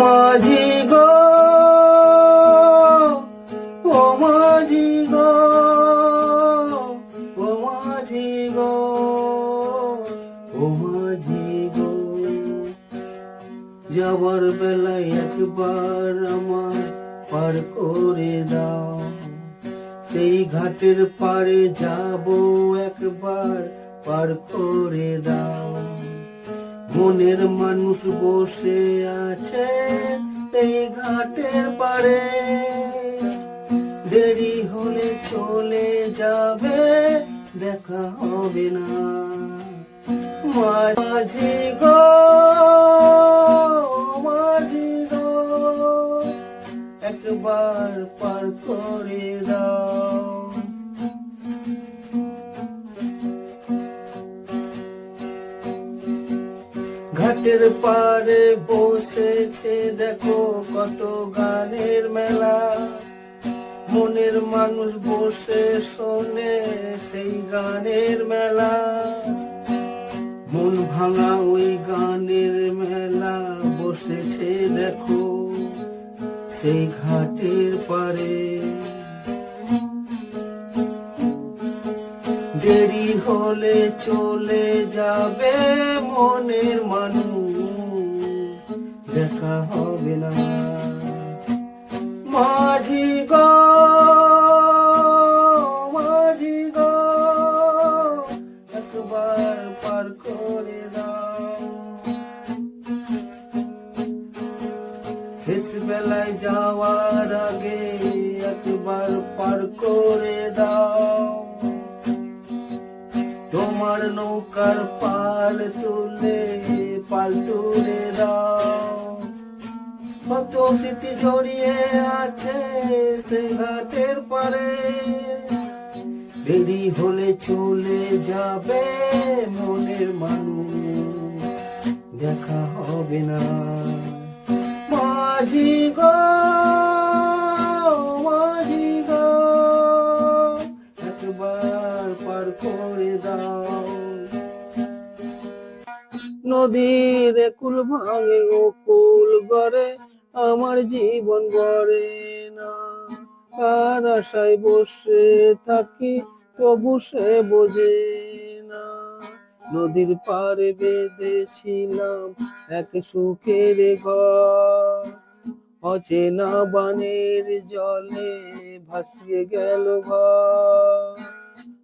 মাঝি গো, ও মাঝি গো, ও মাঝি গো, ও মাঝি গো। যাবার বেলায় একবার আমার পার করে দাও। সেই ঘাটের পারে যাব একবার পার করে দাও। মনের মানুষ বসে আছে এই ঘাটের পারে দেরি হলে চলে যাবে, দেখা হবে না। মাঝি গো মাঝি গো, একবার পার করে দাও। ঘাটের পারে বসেছে, দেখো কত গানের মেলা। মনের মানুষ বসে শোনে সেই গানের মেলা। মন ভাঙা ওই গানের মেলা বসেছে, দেখো সেই ঘাটের পারে দেরি হলে চলে যাবে মনের মানুষ। দেখা হবে না। মাঝি গো একবার পার করে দাও। যাওয়ার আগে একবার পার করে দাও। তোমার নৌকার পাল তুলে পাল তুলে দাও। কত স্মৃতি জড়িয়ে আছে সে ঘাটের পারে দেরি হলে চলে যাবে মনের মানুষ, দেখা হবে না। মাঝি গো নদীর কুল ভাঙে ও কুল গড়ে, আমার জীবন গড়ে না। কার আশায় বসে থাকি, তবু সে বোঝে না। নদীর পারে বেঁধেছিলাম এক সুখের ঘর। অচেনা বানের জলে ভাসিয়ে গেল ঘর।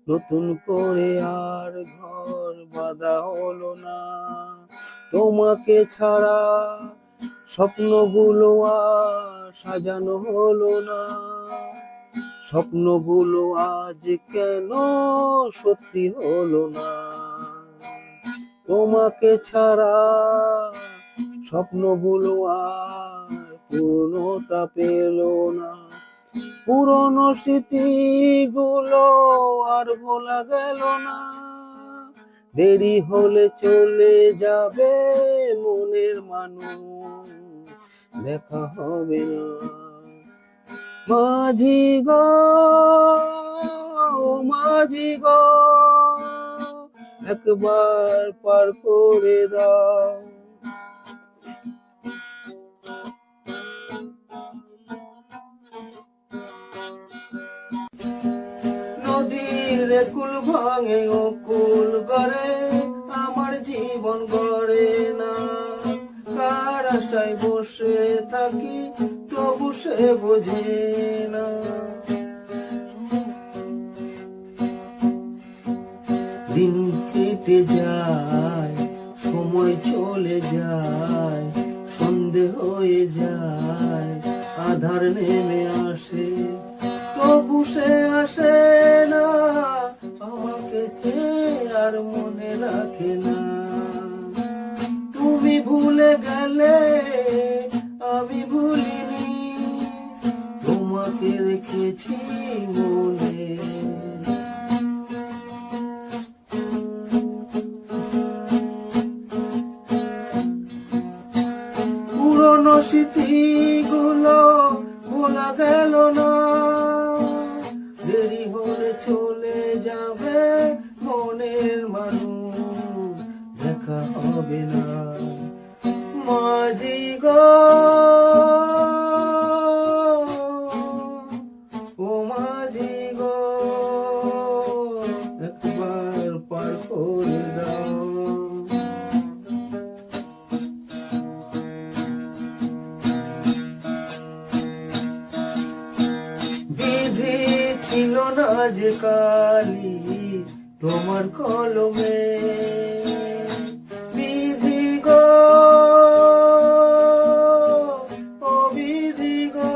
নতুন করে আর ঘর বাঁধা হলো না। তোমাকে ছাড়া স্বপ্নগুলো আর সাজানো হলো না। স্বপ্নগুলো আজ কেন সত্যি হলো না? তোমাকে ছাড়া স্বপ্নগুলো আর পূর্ণতা পেল না। পুরনো স্মৃতিগুলো আর ভোলা গেল না। দেরি হলে চলে যাবে মনের মানুষ। দেখা হবে না। মাঝি গো মাঝি গো, একবার পার করে দাও। নদীর কুল ভাঙে, ও কুল গড়ে, আমার জীবন গড়ে না। কার আশায় বসে থাকি, তবু সে বোঝে না। দিন কেটে যায়, সময় চলে যায়, সন্ধে হয়ে যায়, আধার নেমে আসে, তবু সে আসে আর মনে রাখে না। তুমি ভুলে গেলে আমি ভুলিনি। তোমাকে রেখেছি মনে। পুরনো স্মৃতিগুলো ভোলা গেল না। মানুষ, দেখা হবে না। মাঝি গো, ও মাঝি গো, একবার পার করে দাও। বিধি ছিল না যে কালী তোমার কলমে বিধি গো অবিধি গো।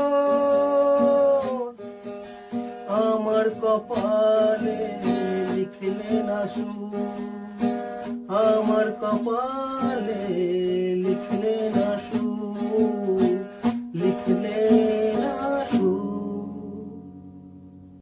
আমার কপালে লিখলে না আমার কপালে